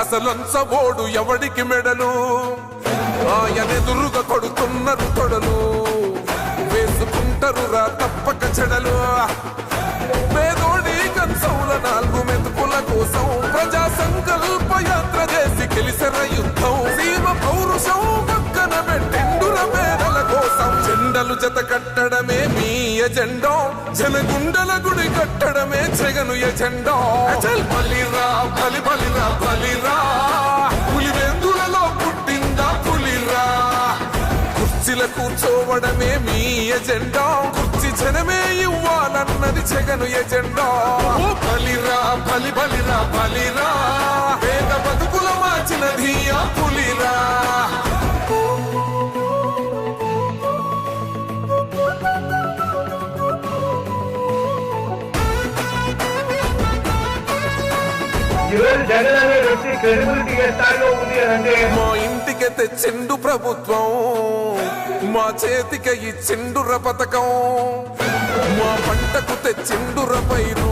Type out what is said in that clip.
అసలంచబోడు ఎవడికి మెడలు? ఆయనెదురుగా కొడుతున్నారు తొడలు వేసుకుంటారు రా తప్పక చెడలు. పేదోడి కంచౌల నాలుగు మెతుకుల కోసం ఎజెండో జన గుండెల గుడి కట్టడమే జగను ఎజెండో అచల్ బలిరా బలి బలిరా. బలిరా పులివెందులలో పుట్టిందా పులిరా. కుర్చీల కూర్చోవడమే మీ ఎజెండా కుర్చీ జనమే ఇవ్వాలన్నది జగను ఎజెండా ఓ బలిరా బలి బలిరా బలిరా. ఈరోజు జగన్ అనే వ్యక్తి క్రెడిబిలిటీ స్థాయిలో ఉంది అని అంటే మా ఇంటికి తెచ్చిండు ప్రభుత్వం మా చేతికి ఇచ్చిండుర పథకం మా పంటకు తెచ్చిండుర పైరు.